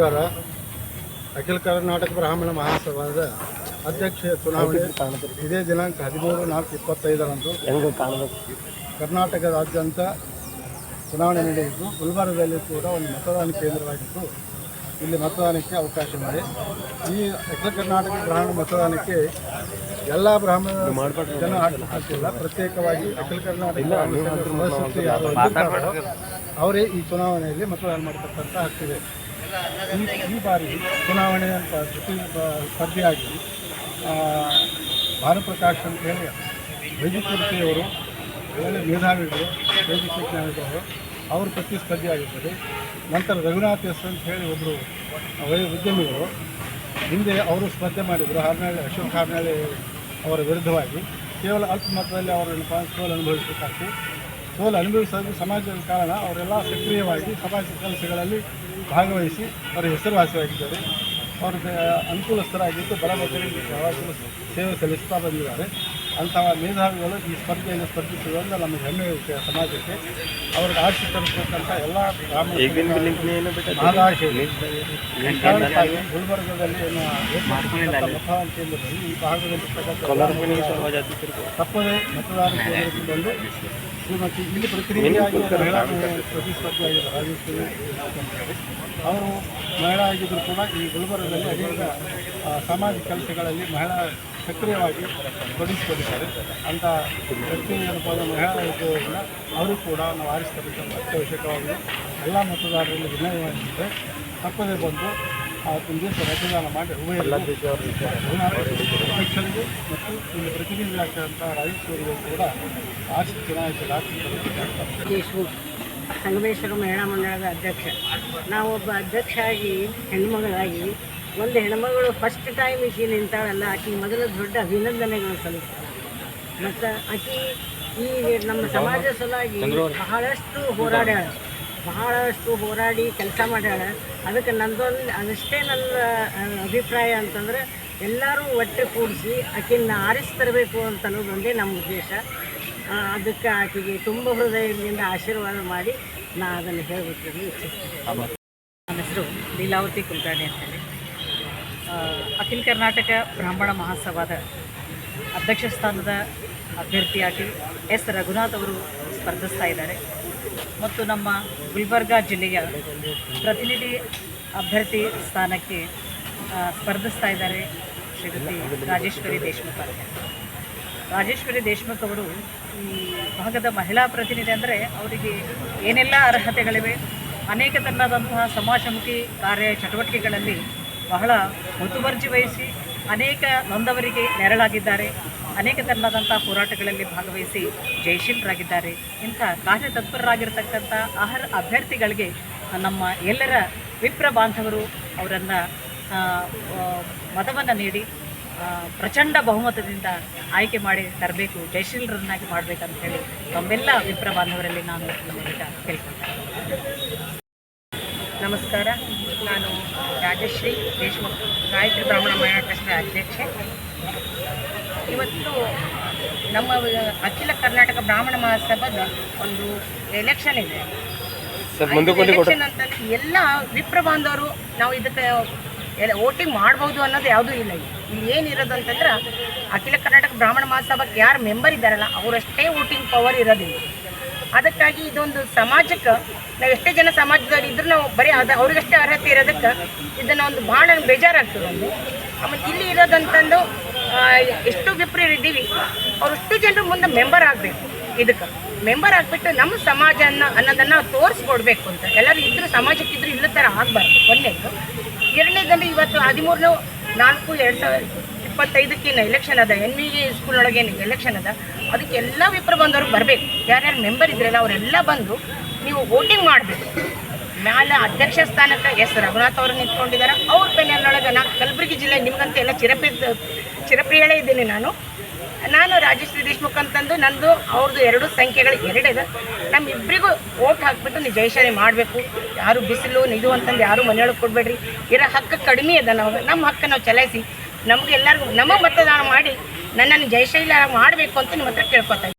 ನಮಸ್ಕಾರ ಅಖಿಲ ಕರ್ನಾಟಕ ಬ್ರಾಹ್ಮಣ ಮಹಾಸಭಾದ ಅಧ್ಯಕ್ಷ ಚುನಾವಣೆ ಇದೇ ದಿನಾಂಕ ಹದಿಮೂರು ನಾಲ್ಕು ಇಪ್ಪತ್ತೈದರಂದು ಕರ್ನಾಟಕದಾದ್ಯಂತ ಚುನಾವಣೆ ನಡೆಯಿತು. ಗುಲ್ಬರ್ಗದಲ್ಲಿ ಕೂಡ ಒಂದು ಮತದಾನ ಕೇಂದ್ರವಾಗಿದ್ದು ಇಲ್ಲಿ ಮತದಾನಕ್ಕೆ ಅವಕಾಶ ಮಾಡಿ ಈ ಅಖಿಲ ಕರ್ನಾಟಕ ಬ್ರಾಹ್ಮಣ ಮತದಾನಕ್ಕೆ ಎಲ್ಲ ಬ್ರಾಹ್ಮಣ ಜನ ಹಾಕಿಲ್ಲ ಪ್ರತ್ಯೇಕವಾಗಿ ಅಖಿಲ ಕರ್ನಾಟಕ ಸದಸ್ಯರು ಅವರೇ ಈ ಚುನಾವಣೆಯಲ್ಲಿ ಮತದಾನ ಮಾಡತಕ್ಕಂಥ ಹಕ್ಕಿದೆ ಈ ಬಾರಿ ಚುನಾವಣೆ ಅಂತ ಬ- ಸ್ಪರ್ಧೆಯಾಗಿ ಭಾನುಪ್ರಕಾಶ್ ಅಂತ ಹೇಳಿ ವೈದ್ಯಕೀಯವರು ಒಳ್ಳೆಯ ಮೇಧಾವಿಗಳು, ವೈದ್ಯಕೀಯ ಜ್ಞಾನಿಗಳು ಅವರು ಪ್ರತಿಸ್ಪರ್ಧಿಯಾಗಿದ್ದಾರೆ ನಂತರ ರಘುನಾಥ್ ಎಸ್ ಅಂತ ಹೇಳಿ ಒಬ್ಬರು ಉದ್ಯಮಿಗಳು, ಹಿಂದೆ ಅವರು ಸ್ಪರ್ಧೆ ಮಾಡಿದರು ಆಮೇಲೆ ಅಶೋಕ್ ಆಮೇಲೆ ಅವರ ವಿರುದ್ಧವಾಗಿ. ಕೇವಲ ಅಲ್ಪ ಮತದಲ್ಲಿ ಅವರನ್ನು ಸೋಲು ಅನುಭವಿಸಬೇಕಾಗ್ತದೆ ಸೋಲು ಅನುಭವಿಸೋದು ಸಮಾಜದ ಕಾರಣ ಅವರೆಲ್ಲ ಸಕ್ರಿಯವಾಗಿ ಸಮಾಜ ಕೆಲಸಗಳಲ್ಲಿ ಭಾಗವಹಿಸಿ ಅವರ ಹೆಸರುವಾಸಿಯಾಗಿದ್ದಾರೆ. ಅವರು ಅನುಕೂಲಸ್ಥರಾಗಿದ್ದು ಬರಬೇಕು ಯಾವಾಗಲೂ ಸೇವೆ ಸಲ್ಲಿಸ್ತಾ ಬಂದಿದ್ದಾರೆ. ಅಂತಹ ಮೇಧಾವಿಗಳು ಈ ಸ್ಪರ್ಧೆಯನ್ನು ಸ್ಪರ್ಧಿಸುವುದರಿಂದ ನಮಗೆ ಹೆಮ್ಮೆ ಇರುತ್ತೆ ಸಮಾಜಕ್ಕೆ. ಅವ್ರಿಗೆ ಆಶಿ ತರಿಸಬೇಕಂತ ಎಲ್ಲ ಕಾರಣಕ್ಕಾಗಿ ಗುಲ್ಬರ್ಗದಲ್ಲಿ ಕೇಂದ್ರದಲ್ಲಿ ಈ ಭಾಗದಲ್ಲಿ ತಪ್ಪದೇ ಮತದಾನ ಕೇಂದ್ರಕ್ಕೆ ಬಂದು ಶ್ರೀಮತಿ ಇಲ್ಲಿ ಪ್ರತಿನಿಧಿಯಾಗಿ ಮಹಿಳಾ ರಾಜೇಶ್ವರಿ ಅವರು ಮಹಿಳಾ ಆಗಿದ್ದರೂ ಕೂಡ ಈ ಗುಲ್ಬರ್ಗದಲ್ಲಿ ಅನೇಕ ಸಾಮಾಜಿಕ ಕೆಲಸಗಳಲ್ಲಿ ಮಹಿಳಾ ಸಕ್ರಿಯವಾಗಿ ತೊಡಗಿಸಿಕೊಂಡಿದ್ದಾರೆ. ಅಂಥ ವ್ಯಕ್ತಿ ಏನಪ್ಪ ಮಹಿಳಾ ಉದ್ಯೋಗವನ್ನು ಅವರು ಕೂಡ ನಾವು ಆರಿಸ್ತಕ್ಕಂಥ ಅತ್ಯವಶ್ಯಕವಾಗಿ ಎಲ್ಲ ಮತದಾರರಲ್ಲಿ ವಿನಯವಾಗಿದ್ದರೆ ತಪ್ಪದೇ ಬಂದು ಆ ದಿವಸ ಮತದಾನ ಮಾಡಿ ಉಭಯ ಪ್ರತಿನಿಧಿಯಾಗ್ತಕ್ಕಂಥ ಕೂಡ ಸಂಗಮೇಶ್ವರ ಮಹಿಳಾ ಮಂಡಳದ ಅಧ್ಯಕ್ಷ. ನಾವೊಬ್ಬ ಅಧ್ಯಕ್ಷ ಆಗಿ ಹೆಣ್ಮಗಳಾಗಿ ಒಂದು ಹೆಣ್ಮಗಳು ಫಸ್ಟ್ ಟೈಮ್ ಈಕೆ ನಿಂತಾಳಲ್ಲ ಆಕೆ ಮೊದಲು ದೊಡ್ಡ ಅಭಿನಂದನೆಗಳು ಸಲ್ಲಿಸ್ತಾರೆ. ಮತ್ತು ಆಕೆ ಈ ನಮ್ಮ ಸಮಾಜ ಸಲುವಾಗಿ ಬಹಳಷ್ಟು ಹೋರಾಡ್ಯಾಳ. ಬಹಳಷ್ಟು ಹೋರಾಡಿ ಕೆಲಸ ಮಾಡ್ಯಾಳ. ಅದಕ್ಕೆ ನಂದೊಂದು ಅದಷ್ಟೇ ನನ್ನ ಅಭಿಪ್ರಾಯ ಅಂತಂದ್ರೆ ಎಲ್ಲರೂ ಒಟ್ಟೆ ಕೂಡಿಸಿ ಆಕೆಯನ್ನು ಆರಿಸಿ ತರಬೇಕು ಅಂತ ಅನ್ನೋದೊಂದೇ ನಮ್ಮ ಉದ್ದೇಶ. ಅದಕ್ಕೆ ಆಕೆಗೆ ತುಂಬ ಹೃದಯದಿಂದ ಆಶೀರ್ವಾದ ಮಾಡಿ ನಾ ಅದನ್ನು ಹೇಳಬೇಕು ಇಚ್ಛಿಸ್ತೀನಿ. ನನ್ನ ಹೆಸರು ಲೀಲಾವತಿ ಕುಲಕರ್ಣಿ ಅಂತೇಳಿ. ಅಖಿಲ ಕರ್ನಾಟಕ ಬ್ರಾಹ್ಮಣ ಮಹಾಸಭಾದ ಅಧ್ಯಕ್ಷ ಸ್ಥಾನದ ಅಭ್ಯರ್ಥಿಯಾಗಿ ಎಸ್ ರಘುನಾಥ್ ಅವರು ಸ್ಪರ್ಧಿಸ್ತಾ ಇದ್ದಾರೆ. ಮತ್ತು ನಮ್ಮ ಗುಲ್ಬರ್ಗಾ ಜಿಲ್ಲೆಯ ಪ್ರತಿನಿಧಿ ಅಭ್ಯರ್ಥಿ ಸ್ಥಾನಕ್ಕೆ ಸ್ಪರ್ಧಿಸ್ತಾ ಇದ್ದಾರೆ. ಶ್ರೀಮತಿ ರಾಜೇಶ್ವರಿ ದೇಶ್ಮುಖ್ ಅಂತ ರಾಜೇಶ್ವರಿ ದೇಶ್ಮುಖ್ ಅವರು ಈ ಭಾಗದ ಮಹಿಳಾ ಪ್ರತಿನಿಧಿ ಅಂದರೆ ಅವರಿಗೆ ಏನೆಲ್ಲ ಅರ್ಹತೆಗಳಿವೆ? ಅನೇಕ ತನ್ನದಂತಹ ಸಮಾಜಮುಖಿ ಕಾರ್ಯ ಚಟುವಟಿಕೆಗಳಲ್ಲಿ ಬಹಳ ಮುತುವರ್ಜಿ ವಹಿಸಿ, ಅನೇಕ ನೊಂದವರಿಗೆ ನೆರಳಾಗಿದ್ದಾರೆ. ಅನೇಕ ತನ್ನದಂಥ ಹೋರಾಟಗಳಲ್ಲಿ ಭಾಗವಹಿಸಿ ಜಯಶೀಲರಾಗಿದ್ದಾರೆ. ಇಂಥ ಕಾರ್ಯತತ್ಪರರಾಗಿರ್ತಕ್ಕಂಥ ಆಹಾರ ಅಭ್ಯರ್ಥಿಗಳಿಗೆ ನಮ್ಮ ಎಲ್ಲರ ವಿಪ್ರ ಬಾಂಧವರು ಅವರನ್ನು ಮತವನ್ನು ನೀಡಿ ಪ್ರಚಂಡ ಬಹುಮತದಿಂದ ಆಯ್ಕೆ ಮಾಡಿ ತರಬೇಕು ಜಯಶೀಲರನ್ನಾಗಿ ಮಾಡಬೇಕಂತ ಹೇಳಿ ತಮ್ಮೆಲ್ಲ ವಿಪ್ರ ಬಾಂಧವರಲ್ಲಿ ನಾನು ಈಗ ಕೇಳ್ಕೊಳ್ತೇನೆ. ನಮಸ್ಕಾರ ನಾನು ರಾಜಶ್ರೀ ದೇಶಮುಖ್ ಗಾಯತ್ರಿ ಬ್ರಾಹ್ಮಣ ಮಹಿಳಾ ಟ್ರಸ್ಟ್ನ ಅಧ್ಯಕ್ಷೆ. ಇವತ್ತು ನಮ್ಮ ಅಖಿಲ ಕರ್ನಾಟಕ ಬ್ರಾಹ್ಮಣ ಮಹಾಸಭಾದ ಒಂದು ಎಲೆಕ್ಷನ್ ಇದೆ. ಎಲೆಕ್ಷನ್ ಅಂತಂದ್ರೆ ಎಲ್ಲ ವಿಪ್ರ ಬಾಂಧವರು ನಾವು ಇದಕ್ಕೆ ವೋಟಿಂಗ್ ಮಾಡ್ಬೋದು ಅನ್ನೋದು ಯಾವುದೂ ಇಲ್ಲ ಇಲ್ಲಿ. ಏನಿರೋದು ಅಂತಂದ್ರೆ ಅಖಿಲ ಕರ್ನಾಟಕ ಬ್ರಾಹ್ಮಣ ಮಹಾಸಭಾಕ್ಕೆ ಯಾರು ಮೆಂಬರ್ ಇದ್ದಾರಲ್ಲ, ಅವರಷ್ಟೇ ವೋಟಿಂಗ್ ಪವರ್ ಇರೋದಿಲ್ಲ ಅದಕ್ಕಾಗಿ ಇದೊಂದು ಸಮಾಜಕ್ಕೆ, ನಾವು ಎಷ್ಟೇ ಜನ ಸಮಾಜದವ್ರು ಇದ್ರೂ ನಾವು ಬರೀ ಅದು ಅವ್ರಿಗಷ್ಟೇ ಅರ್ಹತೆ ಇರೋದಕ್ಕೆ ಇದನ್ನು ಒಂದು ಭಾಳ ಬೇಜಾರಾಗ್ತದೆ ಒಂದು. ಆಮೇಲೆ ಇಲ್ಲಿ ಇರೋದಂತಂದು ಎಷ್ಟು ಇದ್ದೀವಿ ಅವರಷ್ಟು ಜನರು ಮುಂದೆ ಮೆಂಬರ್ ಆಗಬೇಕು. ಇದಕ್ಕೆ ಮೆಂಬರ್ ಆಗಿಬಿಟ್ಟು ನಮ್ಮ ಸಮಾಜ ಅನ್ನೋ ಅನ್ನೋದನ್ನು ತೋರಿಸ್ಕೊಡ್ಬೇಕು ಅಂತ. ಎಲ್ಲರೂ ಇದ್ರೂ ಸಮಾಜಕ್ಕೆ ಇದ್ರೂ ಇಲ್ಲ ಥರ ಆಗಬಾರ್ದು. ಹದಿಮೂರನೇ ನಾಲ್ಕು ಎರಡು ಸಾವಿರದ ಇಪ್ಪತ್ತೈದಕ್ಕೇನು ಎಲೆಕ್ಷನ್ ಅದ ಎನ್ ವಿ ಸ್ಕೂಲ್ನೊಳಗೆ ಏನು ಎಲೆಕ್ಷನ್ ಅದ, ಅದಕ್ಕೆ ಎಲ್ಲ ವಿಪ್ರ ಬಂದವರು ಬರಬೇಕು. ಯಾರ್ಯಾರು ಮೆಂಬರ್ ಇದ್ರಲ್ಲ, ಅವರೆಲ್ಲ ಬಂದು ನೀವು ವೋಟಿಂಗ್ ಮಾಡಬೇಕು. ಮ್ಯಾಲ ಅಧ್ಯಕ್ಷ ಸ್ಥಾನಕ್ಕೆ ಎಸ್. ರಘುನಾಥ್ ಅವರು ನಿಂತ್ಕೊಂಡಿದ್ದಾರೆ ಅವ್ರ ಬೆನ್ನೊಳಗೆ ನಾನು ಕಲಬುರಗಿ ಜಿಲ್ಲೆ ನಿಮ್ಗಂತ ಎಲ್ಲ ಚಿರಪ್ರಿ ಚಿರಪ್ರಿಯಳೇ ಇದ್ದೀನಿ ನಾನು. ನಾನು ರಾಜಶ್ರೀ ದೇಶ್ಮುಖ್ ಅಂತಂದು ನಂದು ಅವ್ರದ್ದು ಎರಡು ಸಂಖ್ಯೆಗಳು ಎರಡಿದೆ. ನಮ್ಮಿಬ್ಬರಿಗೂ ಓಟ್ ಹಾಕ್ಬಿಟ್ಟು ನೀವು ಜಯಶಾಲಿ ಮಾಡಬೇಕು. ಯಾರು ಬಿಸಿಲು ಇದು ಅಂತಂದು ಯಾರು ಮನೆಯೊಳಗೆ ಕೊಡಬೇಡ್ರಿ. ಇರೋ ಹಕ್ಕು ಕಡಿಮೆ ಅದ ನಾವು. ನಮ್ಮ ಹಕ್ಕ ನಾವು ಚಲಾಯಿಸಿ. ನಮಗೆಲ್ಲರಿಗೂ ನಮ್ಮ ಮತದಾನ ಮಾಡಿ ನನ್ನನ್ನು ಜಯಶೈಲ ಮಾಡಬೇಕು ಅಂತ ನಿಮ್ಮ ಹತ್ರ ಕೇಳ್ಕೊತಾ.